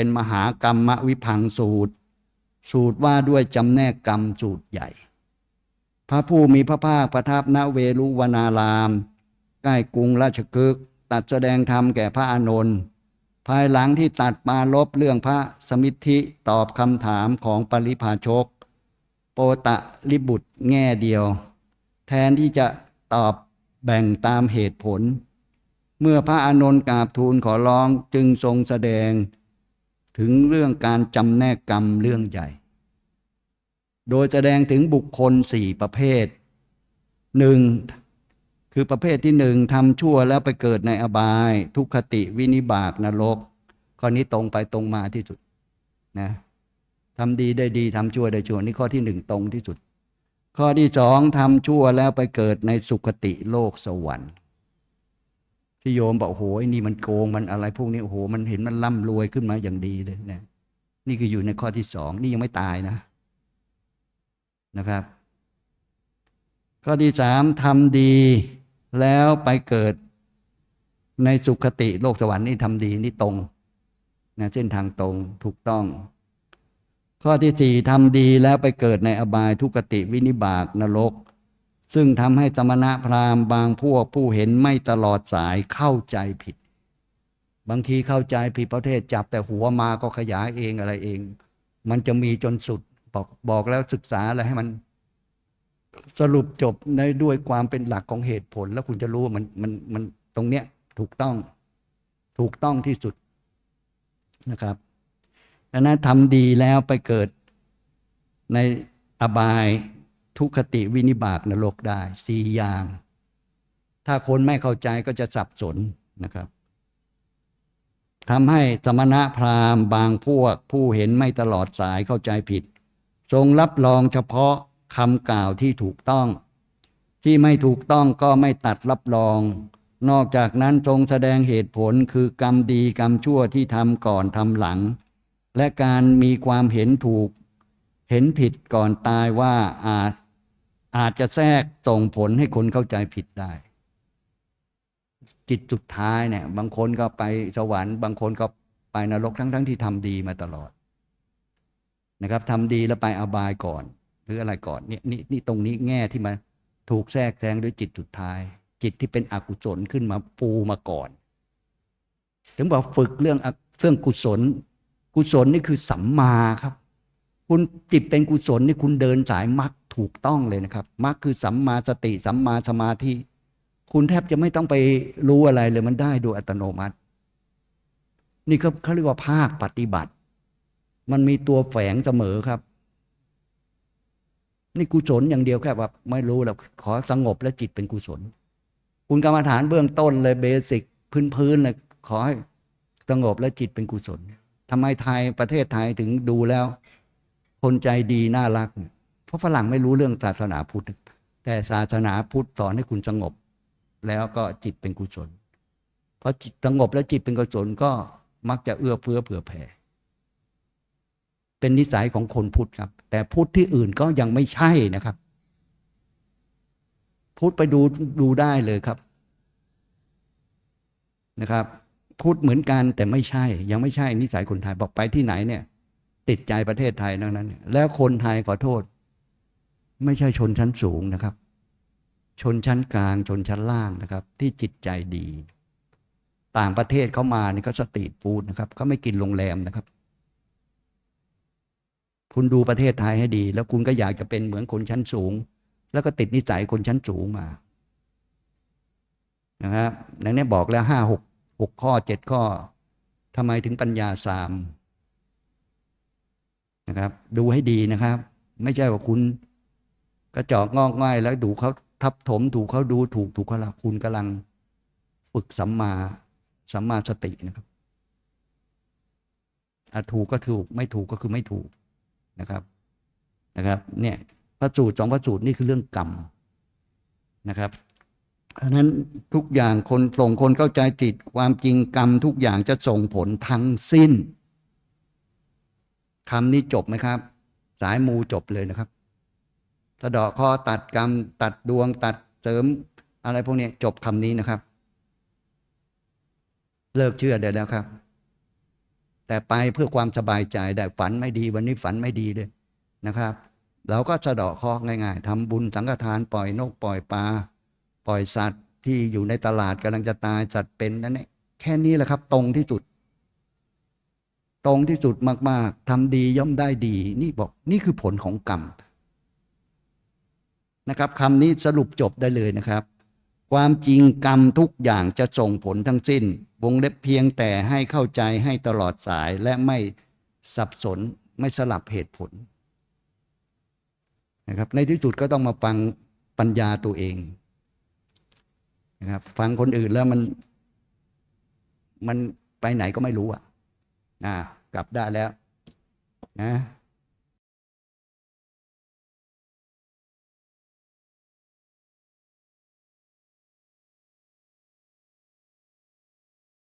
เป็นมหากรรมวิพังสูตร สูตรว่าด้วยจำแนกกรรมสูตรใหญ่ พระผู้มีพระภาคประทับณเวลุวนารามใกล้กรุงราชกฤกตัดแสดงธรรมแก่พระอานนท์ภายหลังที่ตัดมาลบเรื่องพระสมิทธิตอบคำถามของปริพาชก โปตะลิบุตรแง่เดียว แทนที่จะตอบแบ่งตามเหตุผล เมื่อพระอานนท์กราบทูลขอร้องจึงทรงแสดง ถึงเรื่องการจำแนกกรรมเรื่องใหญ่ โดยแสดงถึงบุคคลสี่ประเภทหนึ่งคือประเภทที่หนึ่งทำชั่วแล้วไปเกิดในอบาย ทุกขติวินิบากนรกข้อนี้ตรงไปตรงมาที่สุดนะทำดีได้ดีทำชั่วได้ชั่วนี่ข้อที่หนึ่งตรงที่สุด ข้อที่สองทำชั่วแล้วไปเกิดในสุคติโลกสวรรค์ ที่โยมบอกโหไอ้นี่มันโกงมันอะไรพวกนี้โอ้โหมันเห็นมันร่ำรวยขึ้นมาอย่างดีเลยนะนี่คืออยู่ในข้อที่สองนี่ยังไม่ตายนะนะครับ ข้อที่สามทำดีแล้วไปเกิดในสุคติโลกสวรรค์นี่ทำดีนี่ตรงนะเส้นทางตรงถูกต้อง ข้อที่สี่ทำดีแล้วไปเกิดในอบายทุกติวินิบากนรก ซึ่งทำให้สมณะพราหมณ์บางพวกผู้เห็นไม่ตลอดสายเข้าใจผิด บางทีเข้าใจผิดประเทศจับแต่หัวมาก็ขยายเองอะไรเอง มันจะมีจนสุดบอกบอกแล้วศึกษาอะไรให้มัน สรุปจบในด้วยความเป็นหลักของเหตุผล แล้วคุณจะรู้ว่ามันมันมันตรงเนี้ยถูกต้องถูกต้องที่สุดนะครับดังนั้นทำดีแล้วไปเกิดในอบาย ทุคติวินิบากนรกได้สี่อย่าง ถ้าคนไม่เข้าใจก็จะสับสนนะครับทำให้สมณะพราหมณ์บางพวกผู้เห็นไม่ตลอดสายเข้าใจผิด ทรงรับรองเฉพาะคำกล่าวที่ถูกต้อง ที่ไม่ถูกต้องก็ไม่ตัดรับรอง นอกจากนั้นทรงแสดงเหตุผลคือกรรมดีกรรมชั่วที่ทำก่อนทำหลัง และการมีความเห็นถูก เห็นผิดก่อนตายว่าอาจ อาจจะแทรกส่งผลให้คนเข้าใจผิดได้ จิตสุดท้ายเนี่ย บางคนก็ไปสวรรค์ บางคนก็ไปนรกทั้งๆทที่ทำดีมาตลอดนะครับทำดีแล้วไปอบายก่อน หรืออะไรก่อนนี่นี่นี่ตรงนี้แง่ที่มาถูกแทรกแซงด้วยจิตสุดท้าย จิตที่เป็นอกุศลขึ้นมาปูมาก่อน ถึงบอกฝึกเรื่องเรื่องกุศล กุศลนี่คือสัมมาครับ คุณจิตเป็นกุศลนี่คุณเดินสายมรรค ถูกต้องเลยนะครับมรรคคือสัมมาสติสัมมาสมาธิคุณแทบจะไม่ต้องไปรู้อะไรเลยมันได้โดยอัตโนมัติ นี่เขาเขาเรียกว่าภาคปฏิบัติ มันมีตัวแฝงเสมอครับ นี่กุศลอย่างเดียวแค่ว่าไม่รู้แล้วขอสงบและจิตเป็นกุศล คุณกรรมฐานเบื้องต้นเลยเบสิกพื้นๆเลยขอให้สงบและจิตเป็นกุศลทำไมไทยประเทศไทยถึงดูแล้ว คนใจดีน่ารักเพราะฝรั่งไม่รู้เรื่องศาสนาพุทธ แต่ศาสนาพุทธสอนให้คุณสงบ แล้วก็จิตเป็นกุศลเพราะจิตสงบและจิตเป็นกุศลก็มักจะเอื้อเฟื้อเผื่อแผ่ เป็นนิสัยของคนพุทธครับ แต่พุทธที่อื่นก็ยังไม่ใช่นะครับ พุทธไปดูดูได้เลยครับนะครับ พุทธเหมือนกันแต่ไม่ใช่ ยังไม่ใช่นิสัยคนไทยบอกไปที่ไหนเนี่ย ติดใจประเทศไทยนั้นนั้น แล้วคนไทยขอโทษ ไม่ใช่ชนชั้นสูงนะครับ ชนชั้นกลางชนชั้นล่างนะครับ ที่จิตใจดี ต่างประเทศเขามานี่ก็สตรีทฟู้ดนะครับเขาไม่กินโรงแรมนะครับ คุณดูประเทศไทยให้ดี แล้วคุณก็อยากจะเป็นเหมือนคนชั้นสูง แล้วก็ติดนิสัยคนชั้นสูงมานะครับในนี้บอกแล้วห้าหกหกข้อเจ็ดข้อทำไมถึงปัญญาสามนะครับ ดูให้ดีนะครับ ไม่ใช่ว่าคุณ กระจอกงอกง่ายแล้วดูเขาทับถมถูกเขาดูถูกถูกเขาละคุณกำลังฝึกสัมมาสัมมาสตินะครับอถูกก็ถูกไม่ถูกก็คือไม่ถูกนะครับนะครับเนี่ยพระสูตรสองพระสูตรนี่คือเรื่องกรรมนะครับเพราะนั้นทุกอย่างคนส่งคนเข้าใจจิตความจริงกรรมทุกอย่างจะส่งผลทั้งสิ้นคำนี้จบไหมครับ สายมูจบเลยนะครับ สะดอคอตัดกรรม ตัดดวง ตัดเสริม อะไรพวกนี้จบคำนี้นะครับ เลิกเชื่อได้แล้วครับ แต่ไปเพื่อความสบายใจได้ฝันไม่ดีวันนี้ฝันไม่ดีเลยนะครับเราก็สะเดาะคราะห์ง่ายๆทำบุญสังฆทานปล่อยนกปล่อยปลาปล่อยสัตว์ที่อยู่ในตลาดกำลังจะตายสัตว์เป็นนั่นเองแค่นี้แหละครับ ตรงที่สุด ตรงที่สุดมาก ๆทำดีย่อมได้ดี นี่บอกนี่คือผลของกรรม นะครับคำนี้สรุปจบได้เลยนะครับ ความจริงกรรมทุกอย่างจะส่งผลทั้งสิ้น วงเล็บเพียงแต่ให้เข้าใจให้ตลอดสายและไม่สับสนไม่สลับเหตุผลนะครับในที่สุดก็ต้องมาฟังปัญญาตัวเองนะครับฟังคนอื่นแล้วมันมันไปไหนก็ไม่รู้อะนะกลับได้แล้วนะ